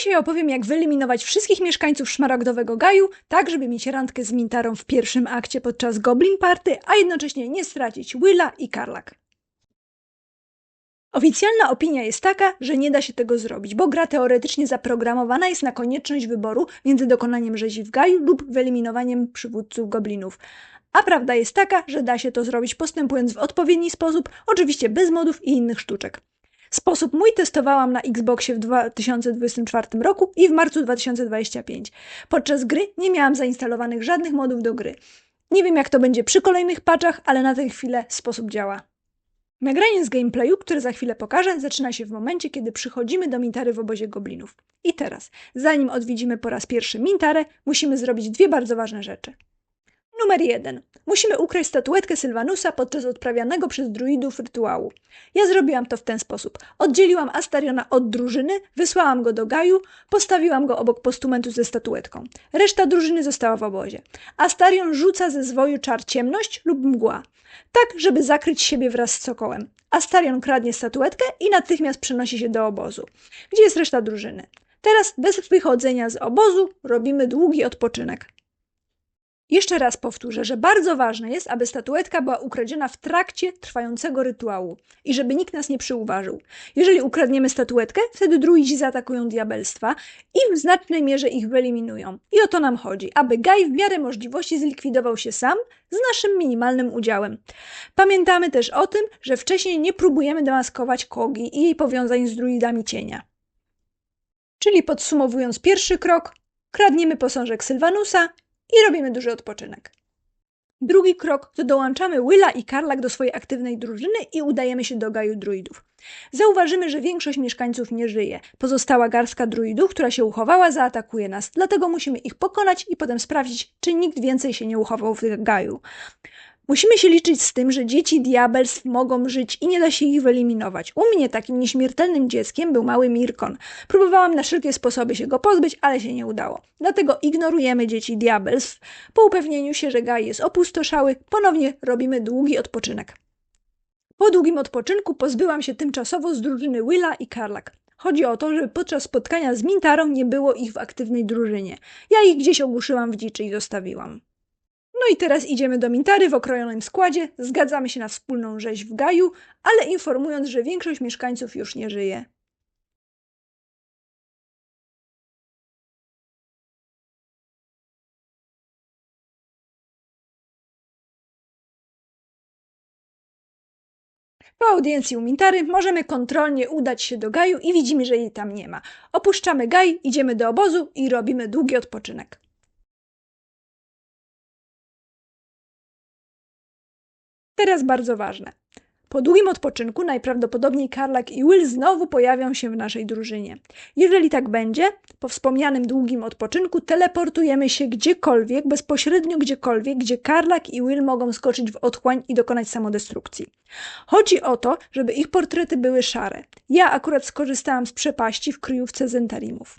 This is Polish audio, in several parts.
Dzisiaj opowiem, jak wyeliminować wszystkich mieszkańców szmaragdowego gaju, tak żeby mieć randkę z Mintarą w pierwszym akcie podczas Goblin Party, a jednocześnie nie stracić Willa i Karlak. Oficjalna opinia jest taka, że nie da się tego zrobić, bo gra teoretycznie zaprogramowana jest na konieczność wyboru między dokonaniem rzezi w gaju lub wyeliminowaniem przywódców goblinów. A prawda jest taka, że da się to zrobić postępując w odpowiedni sposób, oczywiście bez modów i innych sztuczek. Sposób mój testowałam na Xboxie w 2024 roku i w marcu 2025. Podczas gry nie miałam zainstalowanych żadnych modów do gry. Nie wiem jak to będzie przy kolejnych patchach, ale na tę chwilę sposób działa. Nagranie z gameplayu, które za chwilę pokażę, zaczyna się w momencie, kiedy przychodzimy do Mintary w obozie goblinów. I teraz, zanim odwiedzimy po raz pierwszy Mintarę, musimy zrobić dwie bardzo ważne rzeczy. Numer jeden. Musimy ukraść statuetkę Sylvanusa podczas odprawianego przez druidów rytuału. Ja zrobiłam to w ten sposób. Oddzieliłam Astariona od drużyny, wysłałam go do Gaju, postawiłam go obok postumentu ze statuetką. Reszta drużyny została w obozie. Astarion rzuca ze zwoju czar ciemność lub mgła. Tak, żeby zakryć siebie wraz z cokołem. Astarion kradnie statuetkę i natychmiast przenosi się do obozu. Gdzie jest reszta drużyny? Teraz bez wychodzenia z obozu robimy długi odpoczynek. Jeszcze raz powtórzę, że bardzo ważne jest, aby statuetka była ukradziona w trakcie trwającego rytuału i żeby nikt nas nie przyuważył. Jeżeli ukradniemy statuetkę, wtedy druidzi zaatakują diabelstwa i w znacznej mierze ich wyeliminują. I o to nam chodzi, aby Gaj w miarę możliwości zlikwidował się sam z naszym minimalnym udziałem. Pamiętamy też o tym, że wcześniej nie próbujemy demaskować Kogi i jej powiązań z druidami cienia. Czyli podsumowując pierwszy krok, kradniemy posążek Sylvanusa i robimy duży odpoczynek. Drugi krok to dołączamy Willa i Karlak do swojej aktywnej drużyny i udajemy się do gaju druidów. Zauważymy, że większość mieszkańców nie żyje. Pozostała garstka druidów, która się uchowała, zaatakuje nas, dlatego musimy ich pokonać i potem sprawdzić, czy nikt więcej się nie uchował w gaju. Musimy się liczyć z tym, że dzieci diabelstw mogą żyć i nie da się ich wyeliminować. U mnie takim nieśmiertelnym dzieckiem był mały Mirkon. Próbowałam na wszelkie sposoby się go pozbyć, ale się nie udało. Dlatego ignorujemy dzieci diabelstw. Po upewnieniu się, że gaj jest opustoszały, ponownie robimy długi odpoczynek. Po długim odpoczynku pozbyłam się tymczasowo z drużyny Willa i Karlak. Chodzi o to, żeby podczas spotkania z Mintarą nie było ich w aktywnej drużynie. Ja ich gdzieś ogłuszyłam w dziczy i zostawiłam. I teraz idziemy do Mintary w okrojonym składzie, zgadzamy się na wspólną rzeź w Gaju, ale informując, że większość mieszkańców już nie żyje. Po audiencji u Mintary możemy kontrolnie udać się do Gaju i widzimy, że jej tam nie ma. Opuszczamy Gaj, idziemy do obozu i robimy długi odpoczynek. Teraz bardzo ważne. Po długim odpoczynku najprawdopodobniej Karlak i Will znowu pojawią się w naszej drużynie. Jeżeli tak będzie, po wspomnianym długim odpoczynku teleportujemy się gdziekolwiek, bezpośrednio gdziekolwiek, gdzie Karlak i Will mogą skoczyć w otchłań i dokonać samodestrukcji. Chodzi o to, żeby ich portrety były szare. Ja akurat skorzystałam z przepaści w kryjówce Zentarimów.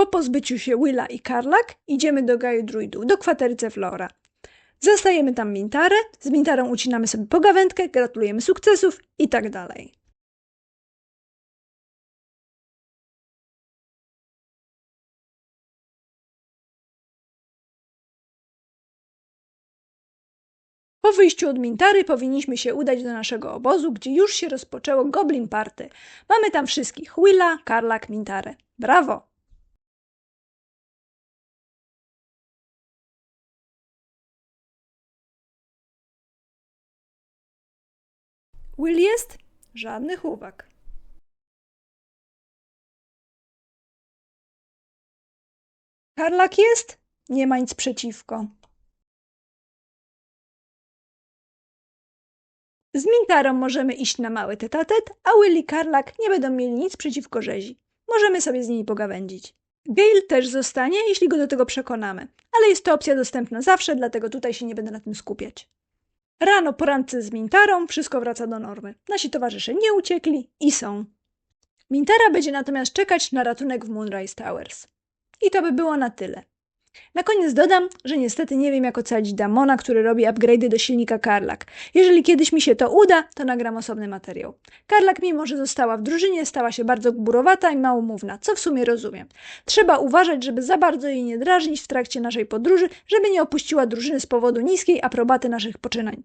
Po pozbyciu się Willa i Karlak idziemy do Gaju Druidów, do kwatery Flora. Zastajemy tam Mintarę, z Mintarą ucinamy sobie pogawędkę, gratulujemy sukcesów i tak dalej. Po wyjściu od Mintary powinniśmy się udać do naszego obozu, gdzie już się rozpoczęło Goblin Party. Mamy tam wszystkich: Willa, Karlak, Mintarę. Brawo! Will jest? Żadnych uwag. Karlak jest? Nie ma nic przeciwko. Z Mintarą możemy iść na mały tetatet, a Will i Karlak nie będą mieli nic przeciwko rzezi. Możemy sobie z nimi pogawędzić. Gale też zostanie, jeśli go do tego przekonamy, ale jest to opcja dostępna zawsze, dlatego tutaj się nie będę na tym skupiać. Rano po randce z Mintarą wszystko wraca do normy. Nasi towarzysze nie uciekli i są. Mintara będzie natomiast czekać na ratunek w Moonrise Towers. I to by było na tyle. Na koniec dodam, że niestety nie wiem jak ocalić Damona, który robi upgrade'y do silnika Karlak. Jeżeli kiedyś mi się to uda, to nagram osobny materiał. Karlak mimo, że została w drużynie, stała się bardzo gburowata i małomówna, co w sumie rozumiem. Trzeba uważać, żeby za bardzo jej nie drażnić w trakcie naszej podróży, żeby nie opuściła drużyny z powodu niskiej aprobaty naszych poczynań.